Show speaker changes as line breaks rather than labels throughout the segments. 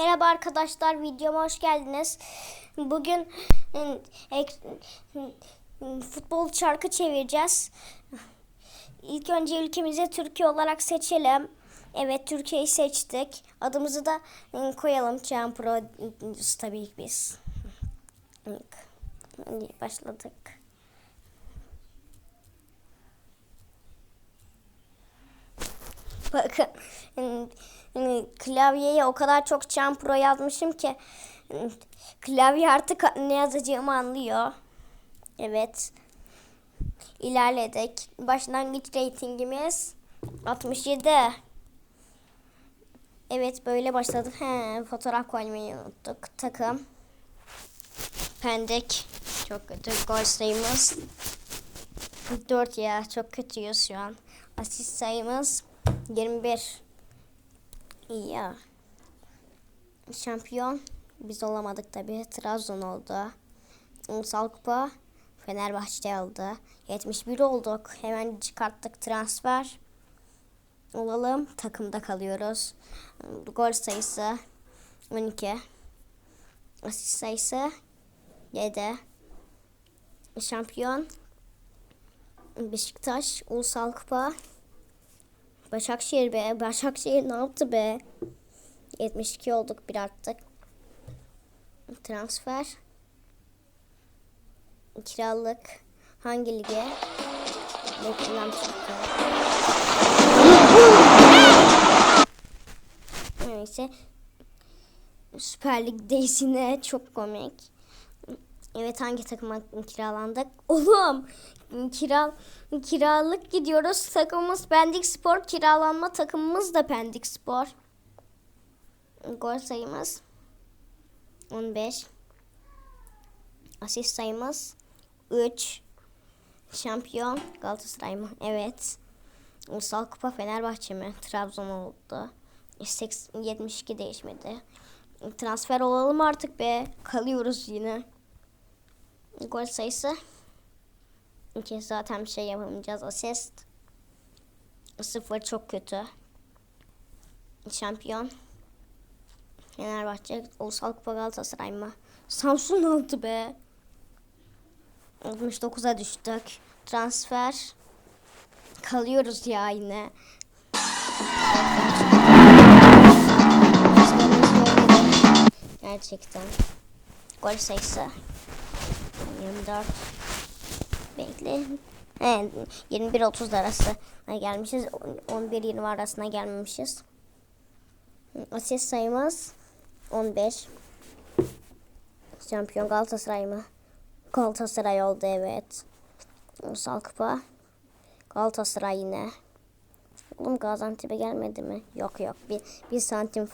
Merhaba arkadaşlar, videoma hoş geldiniz. Bugün ek- ım, futbol çarkı çevireceğiz. İlk önce ülkemize Türkiye olarak seçelim. Evet, Türkiye'yi seçtik. Adımızı da ım, koyalım. Can Pro tabii biz. Başladık. Bakın klavyeye o kadar çok Can Pro yazmışım ki klavye artık ne yazacağımı anlıyor. Evet. İlerledik. Başlangıç reytingimiz 67. Evet böyle başladık. He, fotoğraf koymayı unuttuk. Takım. Pendik. Çok kötü. Gol sayımız 4 ya. Çok kötüyüz şu an. Asist sayımız 21. İyi ya. Şampiyon biz olamadık tabi. Trabzon oldu. Ulusal Kupa Fenerbahçe aldı. 71 olduk. Hemen çıkarttık transfer. Olalım. Takımda kalıyoruz. Gol sayısı 12. Asist sayısı 7. Şampiyon Beşiktaş Ulusal Kupa Başakşehir be. Başakşehir ne yaptı be? 72 olduk bir arttık. Transfer. Kiralık. Hangi lige? Reklam çıktı. Neyse. Süper yine. Çok komik. Evet hangi takıma kiralandık? Oğlum kira, kiralık gidiyoruz. Takımımız Pendik Spor. Kiralanma takımımız da Pendik Spor. Gol sayımız 15. Asist sayımız 3. Şampiyon Galatasaray mı? Evet. Ulusal Kupa Fenerbahçe mi? Trabzon oldu. 80, 72 değişmedi. Transfer olalım artık be. Kalıyoruz yine. Gol sayısı. İki zaten bir şey yapamayacağız. Asist. Sıfır çok kötü. Şampiyon. Fenerbahçe. Ulusal Kupa Galatasaray mı? Samsun aldı be. 69'a düştük. Transfer. Kalıyoruz ya yine. Gerçekten. Gol sayısı. 24. Bekle. He, 21-30 arası gelmişiz. 11-20 arasına gelmemişiz. Asist sayımız 15. Şampiyon Galatasaray mı? Galatasaray oldu evet. Ulusal Kupa. Galatasaray yine. Oğlum Gaziantep'e gelmedi mi? Yok yok. Bir, bir santim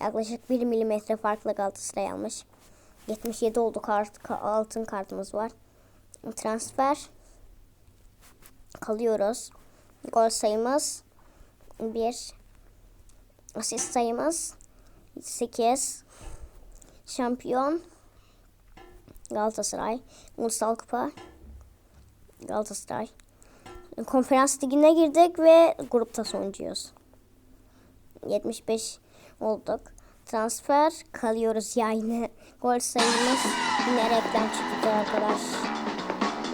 yaklaşık 1 milimetre farklı Galatasaray almış. 77 oldu kart, altın kartımız var. Transfer. Kalıyoruz. Gol sayımız 1. Asist sayımız 8. Şampiyon Galatasaray. Ulusal Kupa Galatasaray. Konferans ligine girdik ve grupta sonuncuyuz. 75 olduk. Transfer kalıyoruz ya yine. Gol sayımız yine reklam çıktı arkadaş.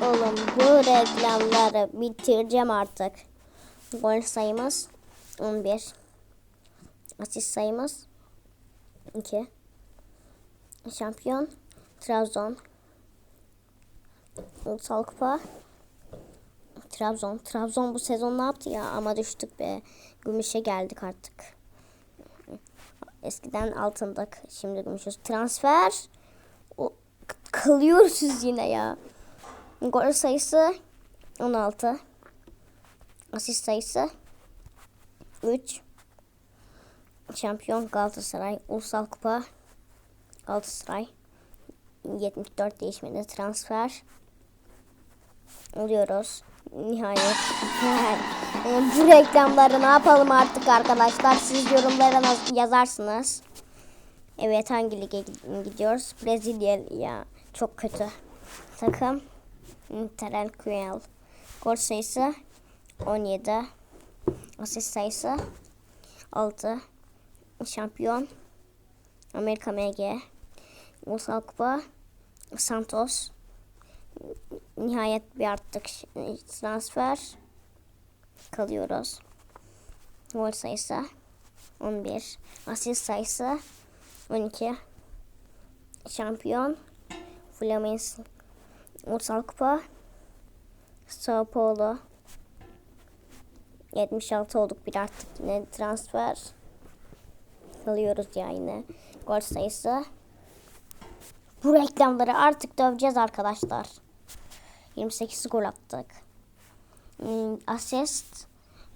Oğlum bu reklamları bitireceğim artık. Gol sayımız 11. Asist sayımız 2. Şampiyon Trabzon. Ulusal Kupa Trabzon. Trabzon bu sezon ne yaptı ya? Ama düştük be. Gümüşe geldik artık. Eskiden altındık. Şimdi gümüşüz. Transfer. O, kalıyoruz yine ya. Gol sayısı 16. Asist sayısı 3. Şampiyon Galatasaray. Ulusal Kupa Galatasaray. 74 değişmedi. Transfer. Oluyoruz. Nihayet. Bu reklamları ne yapalım artık arkadaşlar? Siz yorumlara yazarsınız. Evet hangi lige gidiyoruz? Brezilya ya çok kötü. Takım Interenquel. Gol sayısı 17. Asist sayısı 6. Şampiyon Amerika MG. Ulusal Kupa. Santos. Nihayet bir artık transfer. Kalıyoruz. Gol sayısı 11. Asist sayısı 12. Şampiyon. Fluminense. Ulusal Kupa. Sao Paulo. 76 olduk bir artık yine transfer. Kalıyoruz ya yine. Gol sayısı. Bu reklamları artık döveceğiz arkadaşlar. 28 gol attık. Hmm, Asist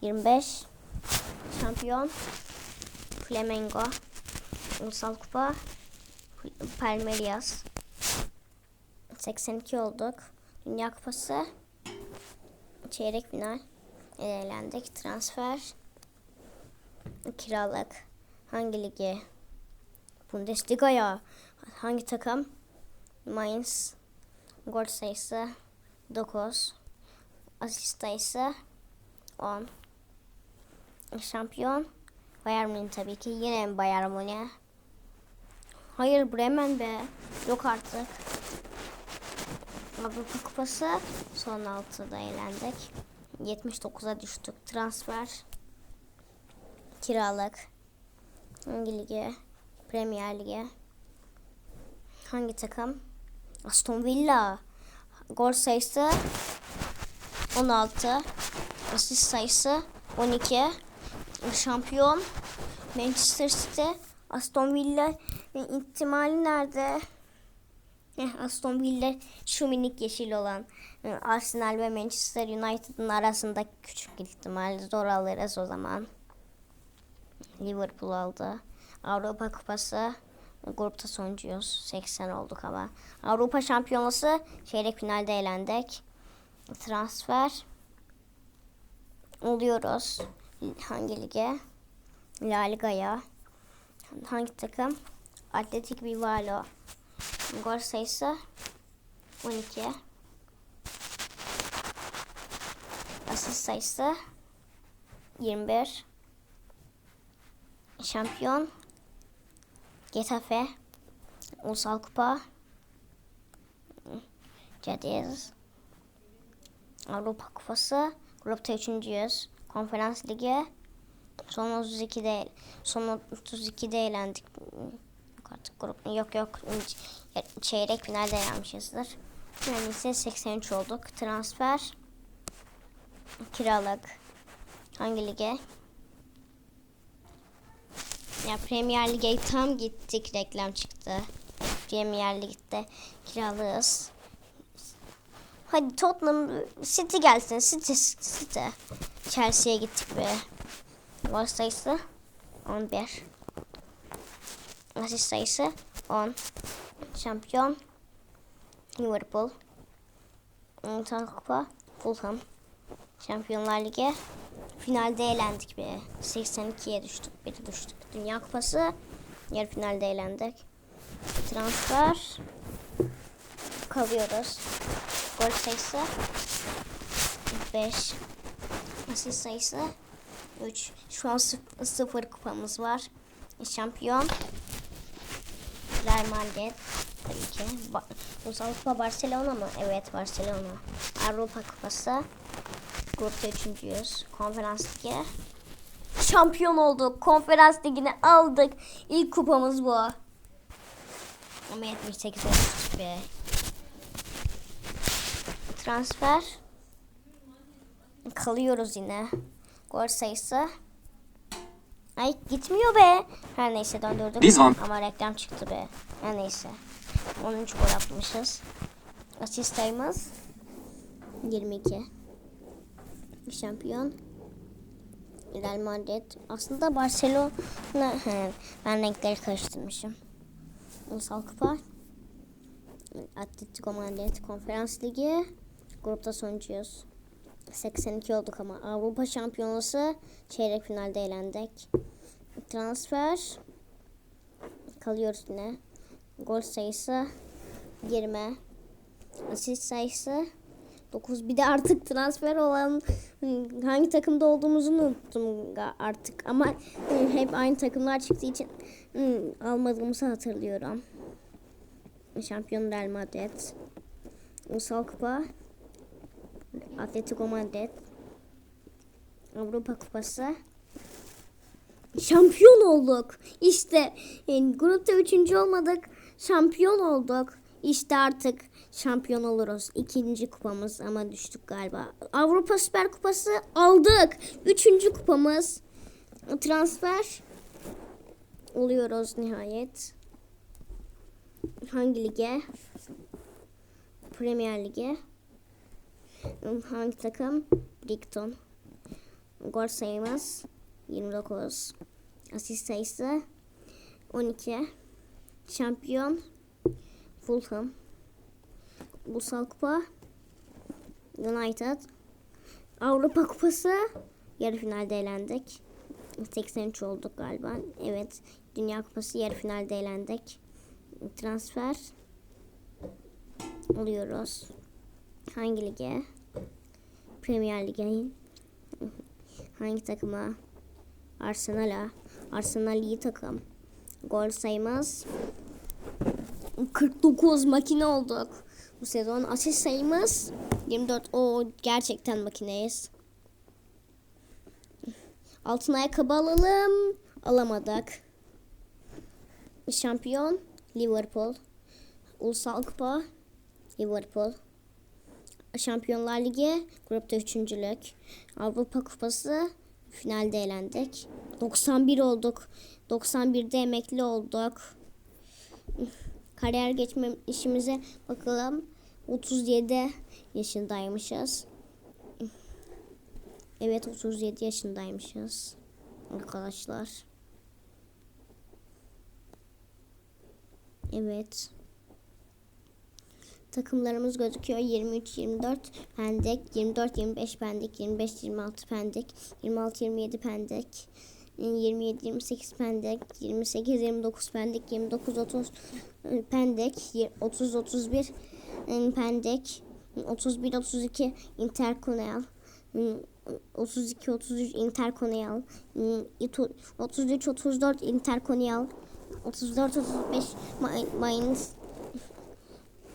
25. Şampiyon Flamengo. Ulusal Kupa Palmeiras. 82 olduk. Dünya Kupası. Çeyrek final. Eğlendik. Transfer. Kiralık. Hangi ligi? Bundesliga'ya. Hangi takım? Mainz. Gol sayısı 9. Asist sayısı 10. Şampiyon Bayern Münih tabii ki. Yine Bayern Münih. Hayır Bremen be. Yok artık. Avrupa Kupası son 6'da eğlendik. 79'a düştük. Transfer. Kiralık. Hangi lige? Premier Lige. Hangi takım? Aston Villa. Gol sayısı 16. Asist sayısı 12. Şampiyon Manchester City. Aston Villa ihtimali nerede? Aston Villa şu minik yeşil olan e, Arsenal ve Manchester United'ın arasında küçük ihtimal zor alırız o zaman. Liverpool aldı. Avrupa Kupası grupta sonuncuyuz. 80 olduk ama. Avrupa Şampiyonası çeyrek finalde eğlendik. Transfer oluyoruz. Hangi lige? La Liga'ya. Hangi takım? Atletik Bilbao. Gol sayısı 12. Asist sayısı 21. Şampiyon Getafe Ulusal Kupa Cadiz Avrupa Kupası Grupta üçüncüyüz. Konferans Ligi Son 32'de son 32'de eğlendik. Yok artık grup yok yok çeyrek finalde eğlenmişizdir. Yani ise 83 olduk. Transfer kiralık hangi lige? Ya Premier Lig'e tam gittik reklam çıktı. Premier Lig'de kiralığız. Hadi Tottenham City gelsin. City City. Chelsea'ye gittik be. Gol sayısı 11. Asist sayısı 10. Şampiyon Liverpool. Ulusal Kupa Fulham. Şampiyonlar Ligi finalde eğlendik be. 82'ye düştük. Bir düştük. Dünya Kupası yarı finalde eğlendik. Transfer kalıyoruz. Gol sayısı 5. Asist sayısı 3. Şu an 0 kupamız var. Şampiyon Real Madrid tabii ki. Ba Kupa Barcelona mı? Evet Barcelona. Avrupa Kupası. Grupta üçüncüyüz. Konferans Ligi. Şampiyon olduk. Konferans Ligi'ni aldık. İlk kupamız bu. Ama 78 olmuştuk be. Transfer. Kalıyoruz yine. Gol sayısı. Ay gitmiyor be. Her neyse döndürdük.
Biz.
Ama reklam çıktı be. Her neyse. 13 gol atmışız. Asist sayımız 22. Şampiyon. Real Madrid. Aslında Barcelona. He, ben renkleri karıştırmışım. Ulusal Kupa. Atletico Madrid Konferans Ligi. Grupta sonuncuyuz. 82 olduk ama. Avrupa Şampiyonası çeyrek finalde eğlendik. Transfer kalıyoruz yine. Gol sayısı 20. Asist sayısı 9. Bir de artık transfer olan hmm, hangi takımda olduğumuzu unuttum artık. Ama hmm, hep aynı takımlar çıktığı için hmm, almadığımızı hatırlıyorum. Şampiyon Real Madrid. Ulusal Kupa. Atletico Madrid. Avrupa Kupası. Şampiyon olduk. İşte yani grupta üçüncü olmadık. Şampiyon olduk. İşte artık şampiyon oluruz. İkinci kupamız ama düştük galiba. Avrupa Süper Kupası aldık. Üçüncü kupamız. Transfer oluyoruz nihayet. Hangi lige? Premier Lig'e. Hangi takım? Brighton. Gol sayımız 29. Asist sayısı 12. Şampiyon Fulham. Ulusal Kupa United. Avrupa Kupası yarı finalde elendik. 83 olduk galiba. Evet. Dünya Kupası yarı finalde elendik. Transfer oluyoruz. Hangi lige? Premier Lig'e. Hangi takıma? Arsenal'a. Arsenal iyi takım. Gol sayımız 49 makine olduk. Bu sezon asist sayımız 24. O gerçekten makineyiz. Altın ayakkabı alalım. Alamadık. Şampiyon Liverpool. Ulusal Kupa Liverpool. Şampiyonlar Ligi grupta üçüncülük. Avrupa Kupası finalde elendik. 91 olduk. 91'de emekli olduk. Kariyer geçme işimize bakalım. 37 yaşındaymışız. Evet 37 yaşındaymışız. Arkadaşlar. Evet. Takımlarımız gözüküyor. 23 24 pendek, 24 25 pendek, 25 26 pendek, 26 27 pendek, 27 28 pendek, 28 29 pendek, 29 30 pendek, 30 31 pendek, 31 32 interkonal, 32 33 interkonal, 33 34 interkonal, 34 35 Mainz.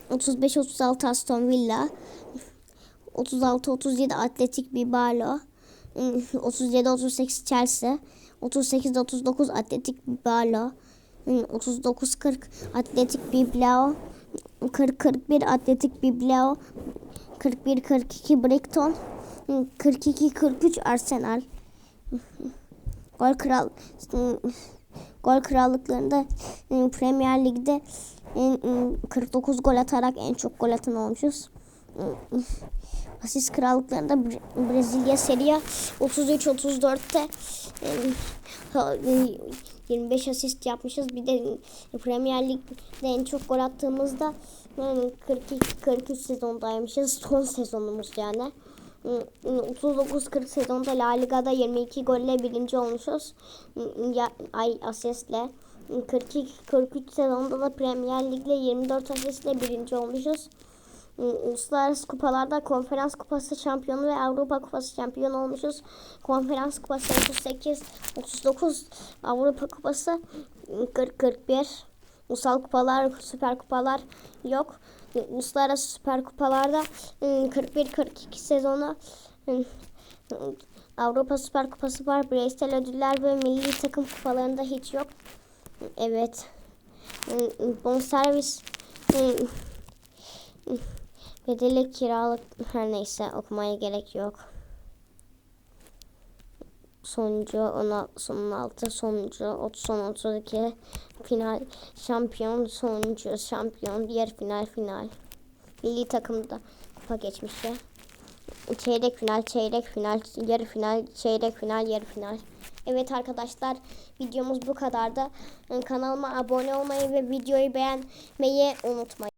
35-36 Aston Villa. 36-37 Atletik Bilbao. 37-38 Chelsea. 38-39 Atletik Bilbao. 39-40 Atletik Bilbao 40-41 Atletik Bilbao 41-42 Brighton 42-43 Arsenal Gol kral Gol krallıklarında Premier Lig'de 49 gol atarak en çok gol atan olmuşuz. Asist krallıklarında Brezilya Serie A 33-34'te 25 asist yapmışız. Bir de Premier Lig'de en çok gol attığımızda 42-43 sezondaymışız. Son sezonumuz yani. 39-40 sezonda La Liga'da 22 golle birinci olmuşuz. Ay asistle. 42-43 sezonda da Premier Lig'le 24 asistle birinci olmuşuz. Uluslararası kupalarda konferans kupası şampiyonu ve Avrupa kupası şampiyonu olmuşuz. Konferans kupası 38, 39, Avrupa kupası 40, 41. Ulusal kupalar, süper kupalar yok. Uluslararası süper kupalarda 41-42 sezonu Avrupa Süper Kupası var. Bireysel ödüller ve milli takım kupalarında hiç yok. Evet. Bonservis bedeli kiralık her neyse okumaya gerek yok. Sonuncu 16, son 16 sonuncu 30 son 32 final şampiyon sonuncu şampiyon diğer final final milli takımda kupa geçmişti. Çeyrek final, çeyrek final, yarı final, çeyrek final, yarı final. Evet arkadaşlar videomuz bu kadardı. Kanalıma abone olmayı ve videoyu beğenmeyi unutmayın.